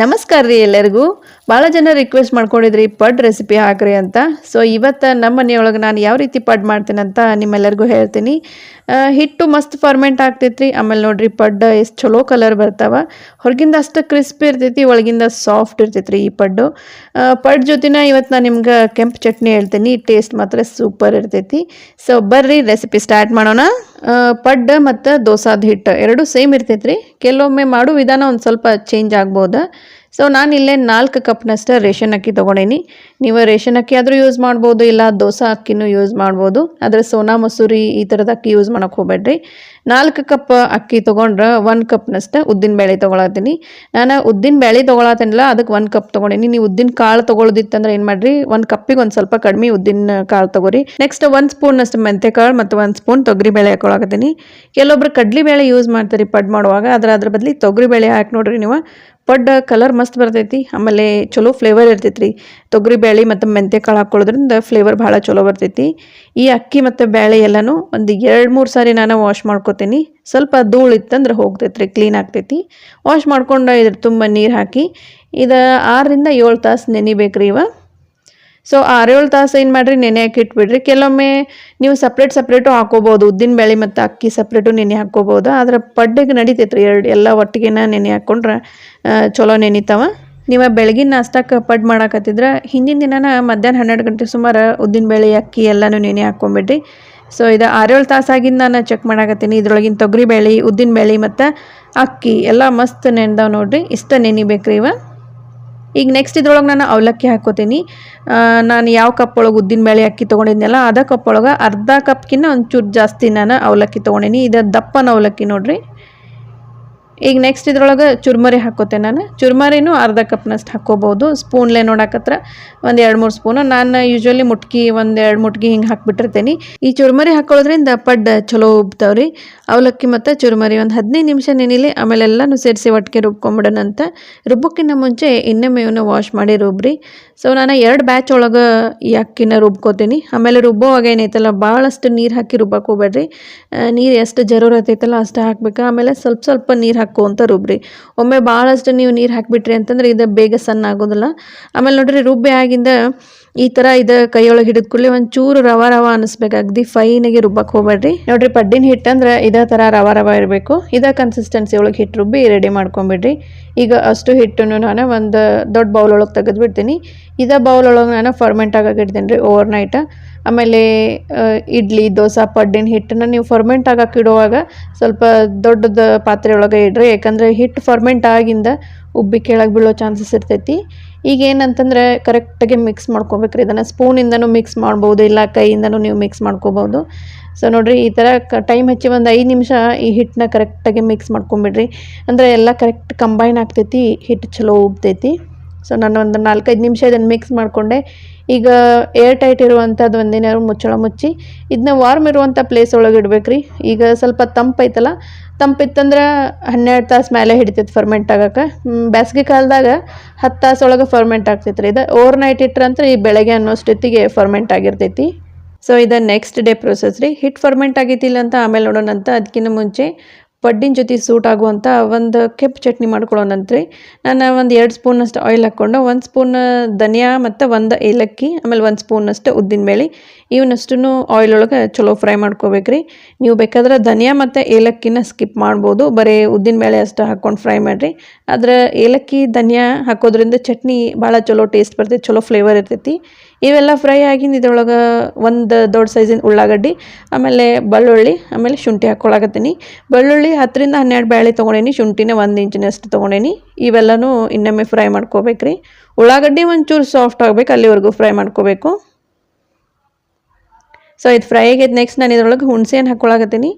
ನಮಸ್ಕಾರ ರೀ ಎಲ್ಲರಿಗೂ. ಭಾಳ ಜನ ರಿಕ್ವೆಸ್ಟ್ ಮಾಡ್ಕೊಂಡಿದ್ರಿ, ಪಡ್ ರೆಸಿಪಿ ಹಾಕ್ರಿ ಅಂತ. ಸೊ ಇವತ್ತು ನಮ್ಮ ಮನೆಯೊಳಗೆ ನಾನು ಯಾವ ರೀತಿ ಪಡ್ ಮಾಡ್ತೀನಿ ಅಂತ ನಿಮ್ಮೆಲ್ಲರಿಗೂ ಹೇಳ್ತೀನಿ. ಹಿಟ್ಟು ಮಸ್ತ್ ಫರ್ಮೆಂಟ್ ಆಗ್ತೈತ್ರಿ. ಆಮೇಲೆ ನೋಡ್ರಿ, ಪಡ್ ಎಷ್ಟು ಚಲೋ ಕಲರ್ ಬರ್ತಾವ. ಹೊರಗಿಂದ ಅಷ್ಟು ಕ್ರಿಸ್ಪಿ ಇರ್ತೈತಿ, ಒಳಗಿಂದ ಸಾಫ್ಟ್ ಇರ್ತೈತ್ರಿ ಈ ಪಡ್ಡು. ಪಡ್ ಜೊತೆನ ಇವತ್ತು ನಾನು ನಿಮ್ಗೆ ಕೆಂಪು ಚಟ್ನಿ ಹೇಳ್ತೀನಿ. ಟೇಸ್ಟ್ ಮಾತ್ರ ಸೂಪರ್ ಇರ್ತೈತಿ. ಸೊ ಬರ್ರಿ ರೆಸಿಪಿ ಸ್ಟಾರ್ಟ್ ಮಾಡೋಣ. ಪಡ್ಡ ಮತ್ತು ದೋಸಾದ ಹಿಟ್ಟು ಎರಡು ಸೇಮ್ ಇರ್ತೈತ್ರಿ. ಕೆಲವೊಮ್ಮೆ ಮಾಡೋ, ವಿಧಾನ ಒಂದು ಸ್ವಲ್ಪ ಚೇಂಜ್ ಆಗ್ಬೋದು. ಸೊ ನಾನು ಇಲ್ಲೇ ನಾಲ್ಕು ಕಪ್ನಷ್ಟು ರೇಷನ್ ಅಕ್ಕಿ ತೊಗೊಂಡೇನಿ. ನೀವು ರೇಷನ್ ಅಕ್ಕಿ ಆದರೂ ಯೂಸ್ ಮಾಡ್ಬೋದು, ಇಲ್ಲ ದೋಸೆ ಅಕ್ಕಿನೂ ಯೂಸ್ ಮಾಡ್ಬೋದು. ಆದರೆ ಸೋನಾ ಮಸೂರಿ ಈ ಥರದ ಅಕ್ಕಿ ಯೂಸ್ ಮಾಡೋಕೆ ಹೋಗ್ಬೇಡ್ರಿ. ನಾಲ್ಕು ಕಪ್ ಅಕ್ಕಿ ತೊಗೊಂಡ್ರೆ ಒಂದು ಕಪ್ನಷ್ಟು ಉದ್ದಿನ ಬೇಳೆ ತೊಗೊಳತ್ತೀನಿ. ನಾನು ಉದ್ದಿನ ಬೇಳೆ ತೊಗೊಳತ್ತೀನಿಲ್ಲ ಅದಕ್ಕೆ ಒಂದು ಕಪ್ ತೊಗೊಂಡೀನಿ. ನೀವು ಉದ್ದಿನ ಕಾಳು ತೊಗೊಳೋದಿತ್ತಂದ್ರೆ ಏನು ಮಾಡಿರಿ? ಒಂದು ಕಪ್ಪಿಗೆ ಒಂದು ಸ್ವಲ್ಪ ಕಡಿಮೆ ಉದ್ದಿನ ಕಾಳು ತೊಗೊರಿ. ನೆಕ್ಸ್ಟ್ ಒಂದು ಸ್ಪೂನ್ನಷ್ಟು ಮೆಂತೆ ಕಾಳು ಮತ್ತು ಒಂದು ಸ್ಪೂನ್ ತೊಗರಿ ಬೇಳೆ ಹಾಕೊಳಕತ್ತೀನಿ. ಕೆಲವೊಬ್ರು ಕಡ್ಲಿ ಬೇಳೆ ಯೂಸ್ ಮಾಡ್ತಾರೆ ಪಡ್ ಮಾಡುವಾಗ ಅದ್ರ ಅದ್ರ ಬದಲಿ ತೊಗರಿ ಬೇಳೆ ಹಾಕಿ ನೋಡ್ರಿ ನೀವು. ಪಡ್ ಕಲರ್ ಮಸ್ತ್ ಬರ್ತೈತಿ. ಆಮೇಲೆ ಚಲೋ ಫ್ಲೇವರ್ ಇರ್ತೈತಿ ರೀ ತೊಗರಿ ಬೇಳೆ ಮತ್ತು ಮೆಂತ್ಯ ಕಾಳು ಹಾಕೊಳ್ಳೋದ್ರಿಂದ ಫ್ಲೇವರ್ ಭಾಳ ಚಲೋ ಬರ್ತೈತಿ. ಈ ಅಕ್ಕಿ ಮತ್ತು ಬೇಳೆ ಎಲ್ಲನೂ ಒಂದು ಎರಡು ಮೂರು ಸಾರಿ ನಾನು ವಾಶ್ ಮಾಡ್ಕೊತೀನಿ ಸ್ವಲ್ಪ ಧೂಳು ಇತ್ತಂದ್ರೆ ಹೋಗ್ತೈತೆ ರೀ ಕ್ಲೀನ್ ಆಗ್ತೈತಿ. ವಾಶ್ ಮಾಡ್ಕೊಂಡು ಇದ್ರ ತುಂಬ ನೀರು ಹಾಕಿ, ಇದು ಆರರಿಂದ ಏಳು ತಾಸು ನೆನಿಬೇಕ್ರಿ ಇವ. ಸೊ ಆರೇಳು ತಾಸು ಏನು ಮಾಡಿರಿ, ನೆನೆ ಹಾಕಿ ಇಟ್ಬಿಡ್ರಿ. ಕೆಲವೊಮ್ಮೆ ನೀವು ಸಪ್ರೇಟ್ ಸಪ್ರೇಟು ಹಾಕೋಬೋದು. ಉದ್ದಿನ ಬೇಳೆ ಮತ್ತು ಅಕ್ಕಿ ಸಪ್ರೇಟು ನೆನೆ ಹಾಕ್ಕೋಬೋದು ಆದರೆ ಪಡ್ಡಿಗೆ ನಡಿತೈತೆ ರೀ ಎರಡು, ಎಲ್ಲ ಒಟ್ಟಿಗೆನ ನೆನೆ ಹಾಕ್ಕೊಂಡ್ರೆ ಚಲೋ ನೆನಿತಾವ. ನೀವು ಬೆಳಗಿನ ನಾಷ್ಟಕ್ಕೆ ಪಡ್ ಮಾಡಾಕತ್ತಿದ್ರೆ, ಹಿಂದಿನ ದಿನನ ಮಧ್ಯಾಹ್ನ ಹನ್ನೆರಡು ಗಂಟೆ ಸುಮಾರು ಉದ್ದಿನ ಬೇಳೆ ಅಕ್ಕಿ ಎಲ್ಲನೂ ನೆನೆ ಹಾಕ್ಕೊಂಬಿಡ್ರಿ ಸೊ ಇದು ಆರೇಳು ತಾಸಾಗಿಂದ ನಾನು ಚೆಕ್ ಮಾಡಾಕತ್ತೀನಿ. ಇದ್ರೊಳಗಿನ ತೊಗರಿ ಬೇಳೆ, ಉದ್ದಿನ ಬೇಳೆ ಮತ್ತು ಅಕ್ಕಿ ಎಲ್ಲ ಮಸ್ತ್ ನೆನೆದಾವೆ ನೋಡಿರಿ. ಇಷ್ಟ ನೆನಿಬೇಕ್ರಿ ಇವ. ಈಗ ನೆಕ್ಸ್ಟ್ ಇದ್ರೊಳಗೆ ನಾನು ಅವಲಕ್ಕಿ ಹಾಕೋತೀನಿ. ನಾನು ಯಾವ ಕಪ್ ಒಳಗೆ ಉದ್ದಿನ ಬೇಳೆ, ಅಕ್ಕಿ ತೊಗೊಂಡಿದ್ನಲ್ಲ, ಅದ ಕಪ್ ಒಳಗೆ ಅರ್ಧ ಕಪ್ಕಿನ್ನ ಒಂಚೂರು ಜಾಸ್ತಿ ನಾನು ಅವಲಕ್ಕಿ ತೊಗೊಂಡೀನಿ. ಇದು ದಪ್ಪನ ಅವಲಕ್ಕಿ ನೋಡ್ರಿ. ಈಗ ನೆಕ್ಸ್ಟ್ ಇದ್ರೊಳಗೆ ಚುರ್ಮರಿ ಹಾಕೋತೆ ನಾನು. ಚುರ್ಮರಿನೂ ಅರ್ಧ ಕಪ್ನಷ್ಟು ಹಾಕ್ಕೋಬೋದು. ಸ್ಪೂನ್ಲೆ ನೋಡಕತ್ರ ಒಂದು ಎರಡು ಮೂರು ಸ್ಪೂನು. ನಾನು ಯೂಶ್ವಲಿ ಮುಟ್ಕಿ ಒಂದು ಎರಡು ಮುಟ್ಗಿ ಹಿಂಗೆ ಹಾಕ್ಬಿಟ್ಟಿರ್ತೀನಿ. ಈ ಚುರ್ಮರಿ ಹಾಕೊಳ್ಳೋದ್ರಿಂದ ಪಡ್ ಚಲೋ ಉಬ್ತಾವ್ರಿ. ಅವಲಕ್ಕಿ ಮತ್ತು ಚುರ್ಮರಿ ಒಂದು ಹದಿನೈದು ನಿಮಿಷ ನೆನಿಲಿ ಆಮೇಲೆ ಎಲ್ಲನೂ ಸೇರಿಸಿ ಒಟ್ಟಿಗೆ ರುಬ್ಕೊಂಬಿಡೋಣ ಅಂತ. ರುಬ್ಬಕ್ಕಿಂತ ಮುಂಚೆ ಇನ್ನೊಮ್ಮೆ ಇವನ್ನ ವಾಶ್ ಮಾಡಿ ರುಬ್ರಿ. ಸೊ ನಾನು ಎರಡು ಬ್ಯಾಚ್ ಒಳಗೆ ಈ ಅಕ್ಕಿನ ರುಬ್ಕೋತೀನಿ. ಆಮೇಲೆ ರುಬ್ಬೋವಾಗ ಏನೈತಲ್ಲ ಭಾಳಷ್ಟು ನೀರು ಹಾಕಿ ರುಬ್ಬಕ್ಕೆ ಹೋಗ್ಬೇಡ್ರಿ. ನೀರು ಎಷ್ಟು ಜರೂರತ್ತೈತಲ್ಲ ಅಷ್ಟು ಹಾಕ್ಬೇಕು. ಆಮೇಲೆ ಸ್ವಲ್ಪ ಸ್ವಲ್ಪ ನೀರು ಹಾಕ್ಕೊಂತ ರುಬ್ರಿ. ಒಮ್ಮೆ ಭಾಳಷ್ಟು ನೀವು ನೀರು ಹಾಕಿಬಿಟ್ರಿ ಅಂತಂದ್ರೆ ಇದು ಬೇಗ ಸಣ್ಣ ಆಗೋದಿಲ್ಲ ಆಮೇಲೆ ನೋಡ್ರಿ ರುಬ್ಬಿ ಆಗಿಂದ ಈ ಥರ ಇದು ಕೈಯೊಳಗೆ ಹಿಡಿದ ಕೂಡಲೇ ಒಂಚೂರು ರವ ರವ ಅನಿಸ್ಬೇಕು. ಅಗ್ದಿ ಫೈನಾಗಿ ರುಬ್ಬಕ್ಕೆ ಹೋಗ್ಬೇಡ್ರಿ. ನೋಡ್ರಿ ಪಡ್ಡಿನ ಹಿಟ್ಟು ಅಂದ್ರೆ ಇದೇ ಥರ ರವ ರವ ಇರಬೇಕು. ಇದೇ ಕನ್ಸಿಸ್ಟೆನ್ಸಿ ಒಳಗೆ ಹಿಟ್ಟು ರುಬ್ಬಿ ರೆಡಿ ಮಾಡ್ಕೊಂಬಿಡ್ರಿ. ಈಗ ಅಷ್ಟು ಹಿಟ್ಟನ್ನು ನಾನು ಒಂದು ದೊಡ್ಡ ಬೌಲ್ ಒಳಗೆ ತೆಗೆದುಬಿಡ್ತೀನಿ. ಇದೇ ಬೌಲ್ ಒಳಗೆ ನಾನು ಫರ್ಮೆಂಟ್ ಆಗಕ್ಕೆ ಇಡ್ತೀನಿ ರೀ ಓವರ್ ನೈಟ್ ಆಮೇಲೆ ಇಡ್ಲಿ, ದೋಸೆ, ಪಡ್ಡಿನ ಹಿಟ್ಟನ್ನ ನೀವು ಫರ್ಮೆಂಟ್ ಆಗಕ್ಕೆ ಇಡುವಾಗ ಸ್ವಲ್ಪ ದೊಡ್ಡದ ಪಾತ್ರೆ ಒಳಗೆ ಇಡ್ರಿ. ಯಾಕಂದರೆ ಹಿಟ್ಟು ಫರ್ಮೆಂಟ್ ಆಗಿಂದ ಉಬ್ಬಿ ಕೆಳಗೆ ಬೀಳೋ ಚಾನ್ಸಸ್ ಇರ್ತೈತಿ. ಈಗ ಏನಂತಂದ್ರೆ ಕರೆಕ್ಟಾಗಿ ಮಿಕ್ಸ್ ಮಾಡ್ಕೊಬೇಕ್ರಿ. ಇದನ್ನು ಸ್ಪೂನಿಂದನೂ ಮಿಕ್ಸ್ ಮಾಡ್ಬೋದು, ಇಲ್ಲ ಕೈಯಿಂದನೂ ನೀವು ಮಿಕ್ಸ್ ಮಾಡ್ಕೋಬೋದು. ಸೊ ನೋಡಿರಿ, ಈ ಥರ ಕ ಟೈಮ್ ಹಚ್ಚಿ ಒಂದು ಐದು ನಿಮಿಷ ಈ ಹಿಟ್ಟನ್ನ ಕರೆಕ್ಟಾಗಿ ಮಿಕ್ಸ್ ಮಾಡ್ಕೊಂಬಿಡ್ರಿ. ಅಂದರೆ ಎಲ್ಲ ಕರೆಕ್ಟ್ ಕಂಬೈನ್ ಆಗ್ತೈತಿ ಹಿಟ್ಟು ಚಲೋ ಉಬ್ತೈತಿ. ಸೊ ನಾನು ಒಂದು ನಾಲ್ಕೈದು ನಿಮಿಷ ಇದನ್ನು ಮಿಕ್ಸ್ ಮಾಡಿಕೊಂಡೆ. ಈಗ ಏರ್ ಟೈಟ್ ಇರುವಂಥದ್ದು ಒಂದೇನಾದ್ರು ಮುಚ್ಚಳ ಮುಚ್ಚಿ ಇದನ್ನ ವಾರ್ಮ್ ಇರುವಂಥ ಪ್ಲೇಸ್ ಒಳಗೆ ಇಡ್ಬೇಕ್ರಿ. ಈಗ ಸ್ವಲ್ಪ ತಂಪೈತಲ್ಲ ತಂಪಿತ್ತಂದ್ರೆ ಹನ್ನೆರಡು ತಾಸು ಮೇಲೆ ಹಿಡಿತೈತೆ ಫರ್ಮೆಂಟ್ ಆಗಕ್ಕೆ. ಬೇಸಿಗೆ ಕಾಲದಾಗ ಹತ್ತು ತಾಸು ಒಳಗೆ ಫರ್ಮೆಂಟ್ ಆಗ್ತೈತೆ ರೀ ಇದು ಓವರ್ ನೈಟ್ ಇಟ್ರಂದ್ರೆ ಈ ಬೆಳಗ್ಗೆ ಅನ್ನೋಷ್ಟೊತ್ತಿಗೆ ಫರ್ಮೆಂಟ್ ಆಗಿರ್ತೈತಿ. ಸೊ ಇದು ನೆಕ್ಸ್ಟ್ ಡೇ ಪ್ರೊಸೆಸ್ ರೀ. ಹಿಟ್ ಫರ್ಮೆಂಟ್ ಆಗೈತಿಲ್ಲ ಅಂತ, ಆಮೇಲೆ ನೋಡೋಣ ಅಂತ ಅದಕ್ಕಿಂತ ಮುಂಚೆ ಪಡ್ಡಿನ ಜೊತೆ ಸೂಟ್ ಆಗುವಂಥ ಒಂದು ಕೆಂಪು ಚಟ್ನಿ ಮಾಡ್ಕೊಳ್ಳೋಣಂತ್ರಿ ನಾನು ಒಂದು ಎರಡು ಸ್ಪೂನಷ್ಟು ಆಯಿಲ್ ಹಾಕ್ಕೊಂಡು ಒಂದು ಸ್ಪೂನ್ ಧನಿಯಾ ಮತ್ತು ಒಂದು ಏಲಕ್ಕಿ, ಆಮೇಲೆ ಒಂದು ಸ್ಪೂನಷ್ಟು ಉದ್ದಿನಬೇಳೆ ಇವನ್ನಷ್ಟು ಆಯಿಲ್ ಒಳಗೆ ಚಲೋ ಫ್ರೈ ಮಾಡ್ಕೋಬೇಕ್ರಿ. ನೀವು ಬೇಕಾದ್ರೆ ಧನಿಯಾ ಮತ್ತು ಏಲಕ್ಕಿನ ಸ್ಕಿಪ್ ಮಾಡ್ಬೋದು. ಬರೀ ಉದ್ದಿನಬೇಳೆ ಅಷ್ಟು ಹಾಕ್ಕೊಂಡು ಫ್ರೈ ಮಾಡಿರಿ. ಆದ್ರೆ ಏಲಕ್ಕಿ, ಧನಿಯಾ ಹಾಕೋದ್ರಿಂದ ಚಟ್ನಿ ಭಾಳ ಚಲೋ ಟೇಸ್ಟ್ ಬರ್ತೈತಿ, ಚಲೋ ಫ್ಲೇವರ್ ಇರ್ತೈತಿ. ಇವೆಲ್ಲ ಫ್ರೈ ಆಗಿಂದ ಇದ್ರೊಳಗೆ ಒಂದು ದೊಡ್ಡ ಸೈಜಿನ ಉಳ್ಳಾಗಡ್ಡಿ, ಆಮೇಲೆ ಬೆಳ್ಳುಳ್ಳಿ, ಆಮೇಲೆ ಶುಂಠಿ ಹಾಕ್ಕೊಳಕತ್ತೀನಿ ಬೆಳ್ಳುಳ್ಳಿ ಹತ್ತರಿಂದ ಹನ್ನೆರಡು ಬ್ಯಾಳಿ ತೊಗೊಂಡೇನಿ, ಶುಂಠಿನ ಒಂದು ಇಂಚಿನಷ್ಟು ತೊಗೊಂಡೇನಿ. ಇವೆಲ್ಲನೂ ಇನ್ನೊಮ್ಮೆ ಫ್ರೈ ಮಾಡ್ಕೋಬೇಕ್ರಿ. ಉಳ್ಳಾಗಡ್ಡಿ ಒಂಚೂರು ಸಾಫ್ಟ್ ಆಗಬೇಕು, ಅಲ್ಲಿವರೆಗೂ ಫ್ರೈ ಮಾಡ್ಕೋಬೇಕು. ಸೊ ಇದು ಫ್ರೈ ಆಗೈತೆ ನೆಕ್ಸ್ಟ್ ನಾನು ಇದ್ರೊಳಗೆ ಹುಣಸೆಹಣ್ಣು ಹಾಕ್ಕೊಳಕತ್ತೀನಿ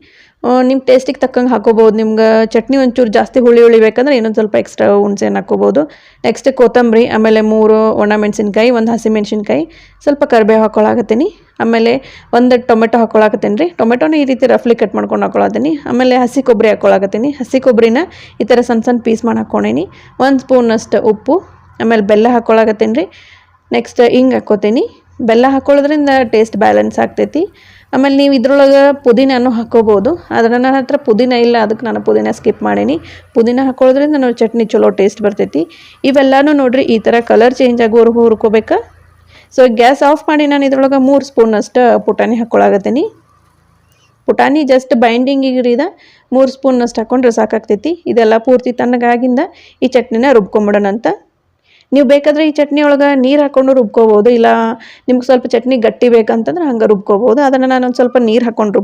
ನಿಮ್ಮ ಟೇಸ್ಟಿಗೆ ತಕ್ಕಂಗೆ ಹಾಕೋಬೋದು. ನಿಮ್ಗೆ ಚಟ್ನಿ ಒಂಚೂರು ಜಾಸ್ತಿ ಹುಳಿ ಹುಳಿ ಬೇಕಂದ್ರೆ ಇನ್ನೊಂದು ಸ್ವಲ್ಪ ಎಕ್ಸ್ಟ್ರಾ ಹುಣಸೆಹಣ್ಣು ಹಾಕ್ಕೋಬೋದು ನೆಕ್ಸ್ಟ್ ಕೊತ್ತಂಬರಿ, ಆಮೇಲೆ ಮೂರು ಒಣ ಮೆಣಸಿನ್ಕಾಯಿ, ಒಂದು ಹಸಿ ಮೆಣಸಿನ್ಕಾಯಿ, ಸ್ವಲ್ಪ ಕರಿಬೇವು ಹಾಕ್ಕೊಳಕತ್ತೀನಿ ಆಮೇಲೆ ಒಂದು ಟೊಮೆಟೊ ಹಾಕ್ಕೊಳಕತ್ತೀನಿ ರೀ. ಟೊಮೆಟೊನ ಈ ರೀತಿ ರಫ್ಲಿ ಕಟ್ ಮಾಡ್ಕೊಂಡು ಹಾಕ್ಕೊಳತ್ತೀನಿ ಆಮೇಲೆ ಹಸಿ ಕೊಬ್ಬರಿ ಹಾಕ್ಕೊಳಕತ್ತೀನಿ ಹಸಿ ಕೊಬ್ಬರಿನ ಈ ಥರ ಸಣ್ಣ ಸಣ್ಣ ಪೀಸ್ ಮಾಡಿ ಹಾಕ್ಕೊಂಡೀನಿ ಒಂದು ಸ್ಪೂನಷ್ಟು ಉಪ್ಪು, ಆಮೇಲೆ ಬೆಲ್ಲ ಹಾಕ್ಕೊಳಕತ್ತೀನಿ ರೀ. ನೆಕ್ಸ್ಟ್ ಹಿಂಗೆ ಹಾಕ್ಕೋತೀನಿ ಬೆಲ್ಲ ಹಾಕೊಳ್ಳೋದ್ರಿಂದ ಟೇಸ್ಟ್ ಬ್ಯಾಲೆನ್ಸ್ ಆಗ್ತೈತಿ. ಆಮೇಲೆ ನೀವು ಇದ್ರೊಳಗೆ ಪುದೀನೂ ಹಾಕೋಬೋದು. ಆದರೆ ನನ್ನ ಹತ್ರ ಪುದೀನ ಇಲ್ಲ ಅದಕ್ಕೆ ನಾನು ಪುದೀನ ಸ್ಕಿಪ್ ಮಾಡೀನಿ. ಪುದೀನ ಹಾಕೊಳ್ಳೋದ್ರಿಂದ ನಾವು ಚಟ್ನಿ ಚಲೋ ಟೇಸ್ಟ್ ಬರ್ತೈತಿ. ಇವೆಲ್ಲನೂ ನೋಡ್ರಿ ಈ ಥರ ಕಲರ್ ಚೇಂಜ್ ಆಗೋವರೆಗೂ ಹುರ್ಕೋಬೇಕಾ. ಸೊ ಗ್ಯಾಸ್ ಆಫ್ ಮಾಡಿ ನಾನು ಇದ್ರೊಳಗೆ ಮೂರು ಸ್ಪೂನಷ್ಟು ಪುಟಾಣಿ ಹಾಕ್ಕೊಳಾಗತ್ತೀನಿ ಪುಟಾಣಿ ಜಸ್ಟ್ ಬೈಂಡಿಂಗಿಗೆ ರೀದ ಮೂರು ಸ್ಪೂನಷ್ಟು ಹಾಕೊಂಡ್ರೆ ಸಾಕಾಗ್ತೈತಿ. ಇದೆಲ್ಲ ಪೂರ್ತಿ ತಣ್ಣಗಾಗಿಂದ ಈ ಚಟ್ನಿನ ರುಬ್ಕೊಂಬಿಡೋಣ ಅಂತ ನೀವು ಬೇಕಾದರೆ ಈ ಚಟ್ನಿ ಒಳಗೆ ನೀರು ಹಾಕ್ಕೊಂಡು ರುಬ್ಕೋಬೋದು, ಇಲ್ಲ ನಿಮ್ಗೆ ಸ್ವಲ್ಪ ಚಟ್ನಿ ಗಟ್ಟಿ ಬೇಕಂತಂದ್ರೆ ಹಂಗೆ ರುಬ್ಕೋಬೋದು. ಅದನ್ನು ನಾನು ಒಂದು ಸ್ವಲ್ಪ ನೀರು ಹಾಕ್ಕೊಂಡು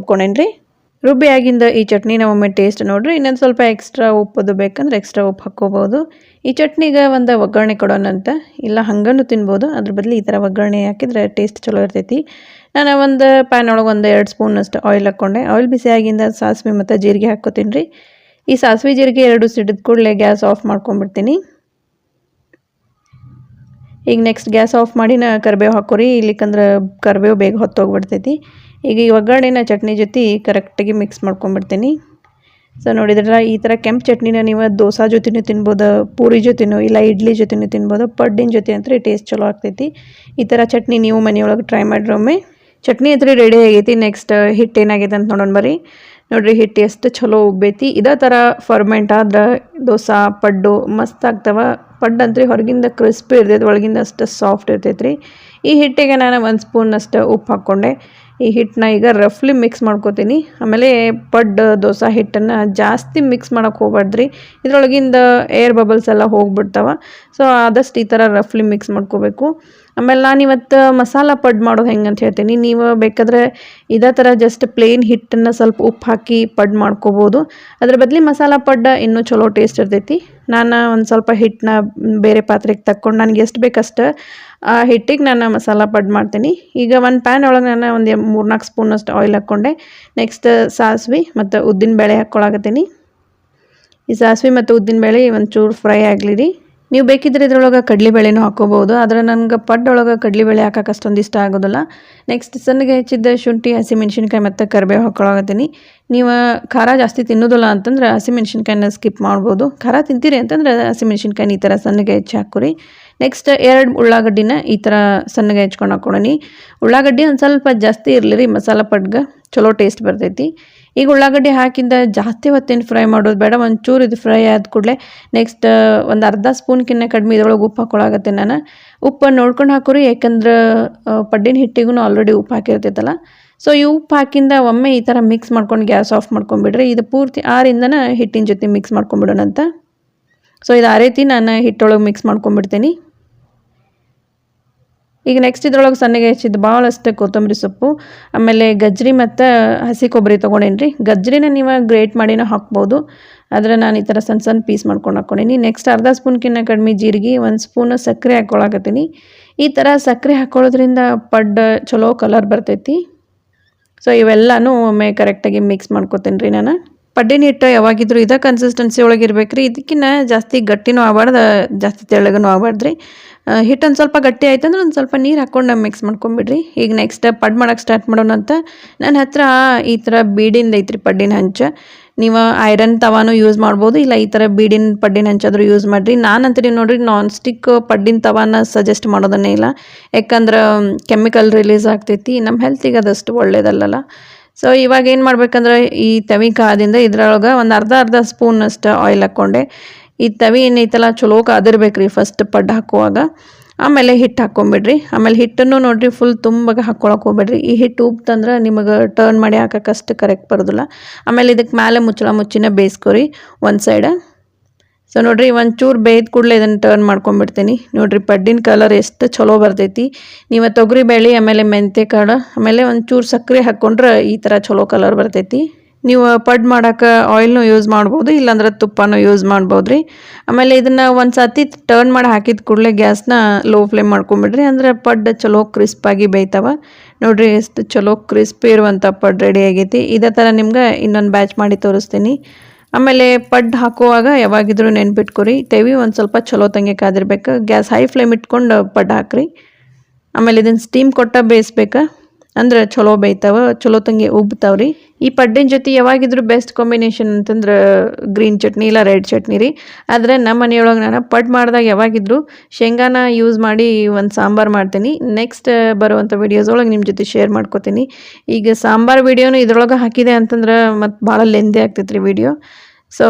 ರುಬ್ಬಿ ಆಗಿಂದ ಈ ಚಟ್ನಿನ ಒಮ್ಮೆ ಟೇಸ್ಟ್ ನೋಡಿರಿ. ಇನ್ನೊಂದು ಸ್ವಲ್ಪ ಎಕ್ಸ್ಟ್ರಾ ಉಪ್ಪದು ಬೇಕಂದ್ರೆ ಎಕ್ಸ್ಟ್ರಾ ಉಪ್ಪು ಹಾಕ್ಕೋಬೋದು. ಈ ಚಟ್ನಿಗೆ ಒಂದು ಒಗ್ಗರಣೆ ಕೊಡೋಣಂತ. ಇಲ್ಲ ಹಂಗನ್ನು ತಿನ್ಬೋದು. ಅದ್ರ ಬದಲು ಈ ಥರ ಒಗ್ಗರಣೆ ಹಾಕಿದ್ರೆ ಟೇಸ್ಟ್ ಚಲೋ ಇರ್ತೈತಿ. ನಾನು ಒಂದು ಪ್ಯಾನ್ ಒಳಗೆ ಒಂದು ಎರಡು ಸ್ಪೂನಷ್ಟು ಆಯಿಲ್ ಹಾಕ್ಕೊಂಡೆ ಆಯಿಲ್ ಬಿಸಿ ಆಗಿಂದ ಸಾಸಿವೆ ಮತ್ತು ಜೀರಿಗೆ ಹಾಕ್ಕೋತೀನಿ ರೀ ಈ ಸಾಸಿವೆ ಜೀರಿಗೆ ಎರಡು ಸಿಡಿದ ಕೂಡಲೇ ಗ್ಯಾಸ್ ಆಫ್ ಮಾಡ್ಕೊಂಬಿಡ್ತೀನಿ ಈಗ ನೆಕ್ಸ್ಟ್ ಗ್ಯಾಸ್ ಆಫ್ ಮಾಡಿ ನಾ ಕರಿಬೇವು ಹಾಕೋರಿ, ಇಲ್ಲಿಕಂದ್ರೆ ಕರಿಬೇವು ಬೇಗ ಹೊತ್ತೋಗ್ಬಿಡ್ತೈತಿ. ಈಗ ಈ ಒಗ್ಗರಣೆನ ಚಟ್ನಿ ಜೊತೆ ಕರೆಕ್ಟಾಗಿ ಮಿಕ್ಸ್ ಮಾಡ್ಕೊಂಬಿಡ್ತೀನಿ ಸೊ ನೋಡಿದ್ರೆ ಈ ಥರ ಕೆಂಪು ಚಟ್ನಿನ ನೀವು ದೋಸೆ ಜೊತೆನೂ ತಿನ್ಬೋದು, ಪೂರಿ ಜೊತೆನೂ, ಇಲ್ಲ ಇಡ್ಲಿ ಜೊತೆನೂ ತಿನ್ಬೋದು, ಪಡ್ಡಿನ ಜೊತೆ ಅಂತ ಟೇಸ್ಟ್ ಚಲೋ ಆಗ್ತೈತಿ. ಈ ಥರ ಚಟ್ನಿ ನೀವು ಮನೆಯೊಳಗೆ ಟ್ರೈ ಮಾಡಿರೊಮ್ಮೆ ಚಟ್ನಿ ಹತ್ರ ರೆಡಿ ಆಗೈತಿ ನೆಕ್ಸ್ಟ್ ಹಿಟ್ಟು ಏನಾಗೈತೆ ಅಂತ ನೋಡೋಣ ಬರ್ರಿ. ನೋಡ್ರಿ, ಹಿಟ್ಟು ಎಷ್ಟು ಚಲೋ ಉಬ್ಬೈತಿ. ಇದೇ ಥರ ಫರ್ಮೆಂಟ್ ಆದ್ರೆ ದೋಸೆ, ಪಡ್ಡು ಮಸ್ತ್ ಆಗ್ತವ. ಪಡ್ಡು ಅಂತ ಹೊರಗಿಂದ ಕ್ರಿಸ್ಪಿ ಇರ್ತೈತಿ ಒಳಗಿಂದ ಅಷ್ಟು ಸಾಫ್ಟ್ ಇರ್ತೈತೆ ರೀ ಈ ಹಿಟ್ಟಿಗೆ ನಾನು ಒಂದು ಸ್ಪೂನಷ್ಟು ಉಪ್ಪು ಹಾಕ್ಕೊಂಡೆ ಈ ಹಿಟ್ಟನ್ನ ಈಗ ರಫ್ಲಿ ಮಿಕ್ಸ್ ಮಾಡ್ಕೋತೀನಿ. ಆಮೇಲೆ ಪಡ್ ದೋಸೆ, ಹಿಟ್ಟನ್ನು ಜಾಸ್ತಿ ಮಿಕ್ಸ್ ಮಾಡೋಕೆ ಹೋಗ್ಬಾರ್ದ್ರಿ ಇದ್ರೊಳಗಿಂದ ಏರ್ ಬಬಲ್ಸ್ ಎಲ್ಲ ಹೋಗ್ಬಿಡ್ತಾವ. ಸೊ ಆದಷ್ಟು ಈ ಥರ ರಫ್ಲಿ ಮಿಕ್ಸ್ ಮಾಡ್ಕೋಬೇಕು. ಆಮೇಲೆ ನಾನು ಇವತ್ತು ಮಸಾಲ ಪಡ್ ಮಾಡೋದು ಹೆಂಗೆ ಅಂತ ಹೇಳ್ತೀನಿ. ನೀವು ಬೇಕಾದರೆ ಇದೇ ಥರ ಜಸ್ಟ್ ಪ್ಲೇನ್ ಹಿಟ್ಟನ್ನು ಸ್ವಲ್ಪ ಉಪ್ಪು ಹಾಕಿ ಪಡ್ ಮಾಡ್ಕೋಬೋದು. ಅದ್ರ ಬದಲಿ ಮಸಾಲ ಪಡ್ಡ ಇನ್ನೂ ಚಲೋ ಟೇಸ್ಟ್ ಇರ್ತೈತಿ. ನಾನು ಒಂದು ಸ್ವಲ್ಪ ಹಿಟ್ಟನ್ನ ಬೇರೆ ಪಾತ್ರೆಗೆ ತಕ್ಕೊಂಡು ನನಗೆ ಎಷ್ಟು ಬೇಕಷ್ಟು ಆ ಹಿಟ್ಟಿಗೆ ನಾನು ಮಸಾಲ ಪಡ್ ಮಾಡ್ತೀನಿ. ಈಗ ಒಂದು ಪ್ಯಾನ್ ಒಳಗೆ ನಾನು ಒಂದು ಮೂರ್ನಾಲ್ಕು ಸ್ಪೂನಷ್ಟು ಆಯಿಲ್ ಹಾಕ್ಕೊಂಡೆ. ನೆಕ್ಸ್ಟ್ ಸಾಸಿವೆ ಮತ್ತು ಉದ್ದಿನ ಬೇಳೆ ಹಾಕ್ಕೊಳಕತ್ತೀನಿ ಈ ಸಾಸಿವೆ ಮತ್ತು ಉದ್ದಿನ ಬೇಳೆ ಒಂಚೂರು ಫ್ರೈ ಆಗಲಿ ರೀ ನೀವು ಬೇಕಿದ್ರೆ ಇದ್ರೊಳಗೆ ಕಡಲೆಬೇಳೆನೂ ಹಾಕ್ಕೋಬೋದು, ಆದರೆ ನನಗೆ ಪಡ್ಡೊಳಗೆ ಕಡಲೆಬೇಳೆ ಹಾಕಕ್ಕೆ ಅಷ್ಟೊಂದು ಇಷ್ಟ ಆಗೋದಿಲ್ಲ. ನೆಕ್ಸ್ಟ್ ಸಣ್ಣಗೆ ಹೆಚ್ಚಿದ್ದ ಶುಂಠಿ ಹಸಿಮೆಣ್ಸಿನ್ಕಾಯಿ ಮತ್ತು ಕರಿಬೇವು ಹಾಕ್ಕೊಳಗತ್ತೀನಿ ನೀವು ಖಾರ ಜಾಸ್ತಿ ತಿನ್ನೋದಿಲ್ಲ ಅಂತಂದ್ರೆ ಹಸಿಮೆಣ್ಸಿನ್ಕಾಯಿನ ಸ್ಕಿಪ್ ಮಾಡ್ಬೋದು. ಖಾರ ತಿಂತೀರಿ ಅಂತಂದ್ರೆ ಹಸಿಮೆಣ್ಸಿನ್ಕಾಯಿನ ಈ ಥರ ಸಣ್ಣಗೆ ಹೆಚ್ಚಿ ಹಾಕೋರಿ ನೆಕ್ಸ್ಟ್ ಎರಡು ಉಳ್ಳಾಗಡ್ಡಿನ ಈ ಥರ ಸಣ್ಣಗೆ ಹೆಚ್ಕೊಂಡು ಹಾಕ್ಕೊಳನಿ. ಉಳ್ಳಾಗಡ್ಡಿ ಒಂದು ಸ್ವಲ್ಪ ಜಾಸ್ತಿ ಇರಲಿ ರೀ, ಮಸಾಲ ಪಡ್ಗೆ ಚಲೋ ಟೇಸ್ಟ್ ಬರ್ತೈತಿ. ಈಗ ಉಳ್ಳಾಗಡ್ಡಿ ಹಾಕಿಂದ ಜಾಸ್ತಿ ಹೊತ್ತೇನು ಫ್ರೈ ಮಾಡೋದು ಬೇಡ, ಒಂಚೂರು ಇದು ಫ್ರೈ ಆದ ಕೂಡಲೇ ನೆಕ್ಸ್ಟ್ ಒಂದು ಅರ್ಧ ಸ್ಪೂನ್ಕಿನ್ನ ಕಡಿಮೆ ಇದ್ರೊಳಗೆ ಉಪ್ಪು ಹಾಕೊಳಾಗತ್ತೆ ನಾನು. ಉಪ್ಪು ನೋಡ್ಕೊಂಡು ಹಾಕೋರಿ ಯಾಕಂದ್ರೆ ಪಡ್ಡಿನ ಹಿಟ್ಟಿಗೂ ಆಲ್ರೆಡಿ ಉಪ್ಪು ಹಾಕಿರ್ತೈತಲ್ಲ. ಸೊ ಈ ಉಪ್ಪು ಹಾಕಿಂದ ಒಮ್ಮೆ ಈ ಥರ ಮಿಕ್ಸ್ ಮಾಡ್ಕೊಂಡು ಗ್ಯಾಸ್ ಆಫ್ ಮಾಡ್ಕೊಂಬಿಡ್ರಿ ಇದು ಪೂರ್ತಿ ಆರಿಂದನ ಹಿಟ್ಟಿನ ಜೊತೆ ಮಿಕ್ಸ್ ಮಾಡ್ಕೊಂಬಿಡೋಣ ಅಂತ ಸೊ ಇದು ಆ ರೀತಿ ನಾನು ಹಿಟ್ಟೊಳಗೆ ಮಿಕ್ಸ್ ಮಾಡ್ಕೊಂಬಿಡ್ತೀನಿ ಈಗ ನೆಕ್ಸ್ಟ್ ಇದ್ರೊಳಗೆ ಸಣ್ಣಗೆ ಹೆಚ್ಚಿದ್ದು ಭಾಳಷ್ಟು ಕೊತ್ತಂಬರಿ ಸೊಪ್ಪು, ಆಮೇಲೆ ಗಜ್ರಿ ಮತ್ತು ಹಸಿ ಕೊಬ್ಬರಿ ತೊಗೊಂಡೇನಿ ರೀ ಗಜ್ರಿನ ನೀವು ಗ್ರೇಟ್ ಮಾಡಿನೂ ಹಾಕ್ಬೋದು. ಆದರೆ ನಾನು ಈ ಥರ ಸಣ್ಣ ಸಣ್ಣ ಪೀಸ್ ಮಾಡ್ಕೊಂಡು ಹಾಕ್ಕೊಂಡೀನಿ ನೆಕ್ಸ್ಟ್ ಅರ್ಧ ಸ್ಪೂನ್ಕಿನ್ನ ಕಡಿಮೆ ಜೀರಿಗೆ, ಒಂದು ಸ್ಪೂನು ಸಕ್ಕರೆ ಹಾಕ್ಕೊಳಕತ್ತೀನಿ ಈ ಥರ ಸಕ್ಕರೆ ಹಾಕ್ಕೊಳ್ಳೋದ್ರಿಂದ ಪಡ್ಡ ಚಲೋ ಕಲರ್ ಬರ್ತೈತಿ. ಸೊ ಇವೆಲ್ಲನೂ ಒಮ್ಮೆ ಕರೆಕ್ಟಾಗಿ ಮಿಕ್ಸ್ ಮಾಡ್ಕೊತೀನಿ ರೀ ನಾನು. ಪಡ್ಡಿನ ಹಿಟ್ಟು ಯಾವಾಗಿದ್ರು ಇದೇ ಕನ್ಸಿಸ್ಟೆನ್ಸಿ ಒಳಗೆ ಇರ್ಬೇಕು ರೀ ಇದಕ್ಕಿಂತ ಜಾಸ್ತಿ ಗಟ್ಟಿನೂ ಆಗಬಾರ್ದು, ಜಾಸ್ತಿ ತೆಳ್ಳಗನೂ ಆಗಬಾರ್ದು ರೀ ಹಿಟ್ಟು ಒಂದು ಸ್ವಲ್ಪ ಗಟ್ಟಿ ಆಯ್ತು ಅಂದ್ರೆ ಒಂದು ಸ್ವಲ್ಪ ನೀರು ಹಾಕ್ಕೊಂಡು ಮಿಕ್ಸ್ ಮಾಡ್ಕೊಂಬಿಡ್ರಿ. ಈಗ ನೆಕ್ಸ್ಟ್ ಪಡ್ ಮಾಡೋಕೆ ಸ್ಟಾರ್ಟ್ ಮಾಡೋಣ ಅಂತ. ನನ್ನ ಹತ್ರ ಈ ಥರ ಬೀಡಿಂದ ಐತ್ರಿ ಪಡ್ಡಿನ ಹಂಚ. ನೀವು ಐರನ್ ತವಾನು ಯೂಸ್ ಮಾಡ್ಬೋದು, ಇಲ್ಲ ಈ ಥರ ಬೀಡಿನ ಪಡ್ಡಿನ ಹಂಚಾದ್ರೂ ಯೂಸ್ ಮಾಡಿರಿ. ನಾನಂತರಿ ನೋಡಿರಿ ನಾನ್ ಸ್ಟಿಕ್ ಪಡ್ಡಿನ ತವಾನ ಸಜೆಸ್ಟ್ ಮಾಡೋದನ್ನೇ ಇಲ್ಲ. ಯಾಕಂದ್ರೆ ಕೆಮಿಕಲ್ ರಿಲೀಸ್ ಆಗ್ತೈತಿ ನಮ್ಮ ಹೆಲ್ತಿಗೆ ಅದಷ್ಟು ಒಳ್ಳೇದಲ್ಲಲ್ಲ. ಸೊ ಇವಾಗ ಏನು ಮಾಡ್ಬೇಕಂದ್ರೆ, ಈ ತವಿ ಕಾದಿಂದ ಇದ್ರೊಳಗೆ ಒಂದು ಅರ್ಧ ಅರ್ಧ ಸ್ಪೂನಷ್ಟು ಆಯಿಲ್ ಹಾಕ್ಕೊಂಡೆ ಈ ತವಿ ಏನೈತಲ್ಲ ಚಲೋ ಕಾದಿರ್ಬೇಕು ರೀ ಫಸ್ಟ್ ಪಡ್ಡು ಹಾಕುವಾಗ. ಆಮೇಲೆ ಹಿಟ್ಟು ಹಾಕ್ಕೊಂಬಿಡ್ರಿ ಆಮೇಲೆ ಹಿಟ್ಟನ್ನು ನೋಡಿರಿ ಫುಲ್ ತುಂಬ ಹಾಕ್ಕೊಳಕ್ಕೆ ಹೋಗ್ಬೇಡ್ರಿ. ಈ ಹಿಟ್ಟು ಉಪ್ತಂದ್ರೆ ನಿಮಗೆ ಟರ್ನ್ ಮಾಡಿ ಹಾಕಕ್ಕೆ ಅಷ್ಟು ಕರೆಕ್ಟ್ ಬರೋದಿಲ್ಲ. ಆಮೇಲೆ ಇದಕ್ಕೆ ಮೇಲೆ ಮುಚ್ಚಳ ಮುಚ್ಚಿನ ಬೇಯಿಸ್ಕೊರಿ, ಒಂದು ಸೈಡ ಸೊ ನೋಡ್ರಿ ಚೂರು ಬೇಯ್ದ ಕೂಡಲೇ ಇದನ್ನು ಟರ್ನ್ ಮಾಡ್ಕೊಂಬಿಡ್ತೀನಿ. ನೋಡ್ರಿ, ಪಡ್ಡಿನ ಕಲರ್ ಎಷ್ಟು ಚಲೋ ಬರ್ತೈತಿ. ನೀವು ತೊಗರಿ ಬೇಳೆ ಆಮೇಲೆ ಮೆಂತೆ ಕಾಳು, ಆಮೇಲೆ ಒಂಚೂರು ಸಕ್ಕರೆ ಹಾಕ್ಕೊಂಡ್ರೆ ಈ ಥರ ಚಲೋ ಕಲರ್ ಬರ್ತೈತಿ. ನೀವು ಪಡ್ ಮಾಡೋಕೆ ಆಯಿಲ್ನು ಯೂಸ್ ಮಾಡ್ಬೋದು, ಇಲ್ಲಾಂದ್ರೆ ತುಪ್ಪನೂ ಯೂಸ್ ಮಾಡ್ಬೋದು ರೀ ಆಮೇಲೆ ಇದನ್ನು ಒಂದು ಸತಿ ಟರ್ನ್ ಮಾಡಿ ಹಾಕಿದ ಕೂಡಲೇ ಗ್ಯಾಸ್ನ ಲೋ ಫ್ಲೇಮ್ ಮಾಡ್ಕೊಂಬಿಡ್ರಿ, ಅಂದ್ರೆ ಪಡ್ ಚಲೋ ಕ್ರಿಸ್ಪಾಗಿ ಬೇಯ್ತಾವ. ನೋಡಿರಿ ಎಷ್ಟು ಚಲೋ ಕ್ರಿಸ್ಪಿ ಇರುವಂಥ ಪಡ್ ರೆಡಿ ಆಗೈತಿ. ಇದೇ ಥರ ನಿಮ್ಗೆ ಇನ್ನೊಂದು ಬ್ಯಾಚ್ ಮಾಡಿ ತೋರಿಸ್ತೀನಿ. ಆಮೇಲೆ ಪಡ್ ಹಾಕುವಾಗ ಯಾವಾಗಿದ್ರೂ ನೆನ್ಪಿಟ್ಕೊರಿ. ತೆವಿ ಒಂದು ಸ್ವಲ್ಪ ಚಲೋ ತಂಗೆ ಕಾದಿರ್ಬೇಕು. ಗ್ಯಾಸ್ ಹೈ ಫ್ಲೇಮ್ ಇಟ್ಕೊಂಡು ಪಡ್ ಹಾಕ್ರಿ. ಆಮೇಲೆ ಇದನ್ನು ಸ್ಟೀಮ್ ಕೊಟ್ಟ ಬೇಯಿಸ್ಬೇಕಾ? ಅಂದ್ರೆ ಚಲೋ ಬೇಯ್ತಾವ ಚಲೋ ತಂಗಿ ತಂಗೆ ಉಬ್ತಾವ್ರಿ ಈ ಪಡ್ಡಿನ ಜೊತೆ ಯಾವಾಗಿದ್ರು ಬೆಸ್ಟ್ ಕಾಂಬಿನೇಷನ್ ಅಂತಂದ್ರೆ ಗ್ರೀನ್ ಚಟ್ನಿ ಇಲ್ಲ ರೆಡ್ ಚಟ್ನಿ ರೀ. ಆದರೆ ನಮ್ಮ ಮನೆಯೊಳಗೆ ನಾನು ಪಡ್ ಮಾಡಿದಾಗ ಯಾವಾಗಿದ್ರು ಶೇಂಗಾನ ಯೂಸ್ ಮಾಡಿ ಒಂದು ಸಾಂಬಾರು ಮಾಡ್ತೀನಿ. ನೆಕ್ಸ್ಟ್ ಬರುವಂಥ ವಿಡಿಯೋಸ್ ಒಳಗೆ ನಿಮ್ಮ ಜೊತೆ ಶೇರ್ ಮಾಡ್ಕೋತೀನಿ. ಈಗ ಸಾಂಬಾರು ವಿಡಿಯೋನು ಇದ್ರೊಳಗೆ ಹಾಕಿದೆ ಅಂತಂದ್ರೆ ಮತ್ತು ಭಾಳ ಲೆಂದಿ ಆಗ್ತೈತೆ ರೀ ವಿಡಿಯೋ ಸೊ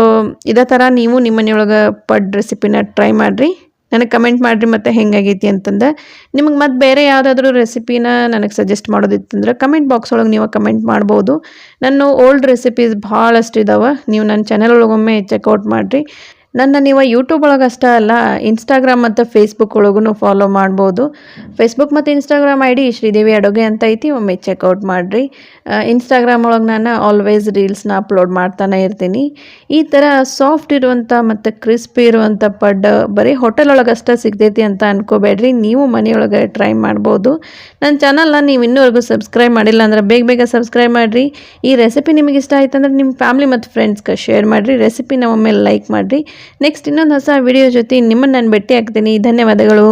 ಇದೇ ಥರ ನೀವು ನಿಮ್ಮ ಮನೆಯೊಳಗೆ ಪಡ್ ರೆಸಿಪಿನ ಟ್ರೈ ಮಾಡಿರಿ. ನನಗೆ ಕಮೆಂಟ್ ಮಾಡಿರಿ ಮತ್ತು ಹೆಂಗಾಗೈತಿ ಅಂತಂದು. ನಿಮಗೆ ಮತ್ತೆ ಬೇರೆ ಯಾವುದಾದ್ರೂ ರೆಸಿಪಿನ ನನಗೆ ಸಜೆಸ್ಟ್ ಮಾಡೋದಿತ್ತಂದ್ರೆ ಕಮೆಂಟ್ ಬಾಕ್ಸ್ ಒಳಗೆ ನೀವು ಕಮೆಂಟ್ ಮಾಡ್ಬೋದು. ನನ್ನ ಓಲ್ಡ್ ರೆಸಿಪೀಸ್ ಭಾಳಷ್ಟು ಇದಾವೆ. ನೀವು ನನ್ನ ಚಾನಲ್ ಒಳಗೊಮ್ಮೆ ಚೆಕ್ಔಟ್ ಮಾಡಿರಿ. ನನ್ನ ನೀವು ಯೂಟ್ಯೂಬ್ ಒಳಗೆ ಅಷ್ಟೇ ಅಲ್ಲ ಇನ್ಸ್ಟಾಗ್ರಾಮ್ ಮತ್ತು ಫೇಸ್ಬುಕ್ ಒಳಗೂ ಫಾಲೋ ಮಾಡ್ಬೋದು. ಫೇಸ್ಬುಕ್ ಮತ್ತು ಇನ್ಸ್ಟಾಗ್ರಾಮ್ ಐ ಡಿ ಶ್ರೀದೇವಿ ಅಡುಗೆ ಅಂತ ಐತಿ, ಒಮ್ಮೆ ಚೆಕ್ಔಟ್ ಮಾಡಿರಿ. ಇನ್ಸ್ಟಾಗ್ರಾಮ್ ಒಳಗೆ ನಾನು ಆಲ್ವೇಸ್ ರೀಲ್ಸ್ನ ಅಪ್ಲೋಡ್ ಮಾಡ್ತಾನೆ ಇರ್ತೀನಿ. ಈ ಥರ ಸಾಫ್ಟ್ ಇರುವಂಥ ಮತ್ತು ಕ್ರಿಸ್ಪಿ ಇರುವಂಥ ಪಡ್, ಬರೀ ಹೋಟೆಲ್ ಒಳಗೆ ಅಷ್ಟೇ ಸಿಗ್ತೈತಿ ಅಂತ ಅನ್ಕೋಬೇಡ್ರಿ. ನೀವು ಮನೆಯೊಳಗೆ ಟ್ರೈ ಮಾಡ್ಬೋದು. ನನ್ನ ಚಾನಲ್ನ ನೀವು ಇನ್ನೂವರೆಗೂ ಸಬ್ಸ್ಕ್ರೈಬ್ ಮಾಡಿಲ್ಲ ಅಂದ್ರೆ ಬೇಗ ಬೇಗ ಸಬ್ಸ್ಕ್ರೈಬ್ ಮಾಡಿರಿ. ಈ ರೆಸಿಪಿ ನಿಮಗೆ ಇಷ್ಟ ಆಯ್ತು ಅಂದ್ರೆ ನಿಮ್ಮ ಫ್ಯಾಮ್ಲಿ ಮತ್ತು ಫ್ರೆಂಡ್ಸ್ಗೆ ಶೇರ್ ಮಾಡಿರಿ. ರೆಸಿಪಿನ ಒಮ್ಮೆ ಲೈಕ್ ಮಾಡಿರಿ. ನೆಕ್ಸ್ಟ್ ಇನ್ನೊಂದು ಹೊಸ ವಿಡಿಯೋ ಜೊತೆ ನಿಮ್ಮನ್ನು ನಾನು ಭೇಟಿ ಆಗ್ತೀನಿ ಧನ್ಯವಾದಗಳು.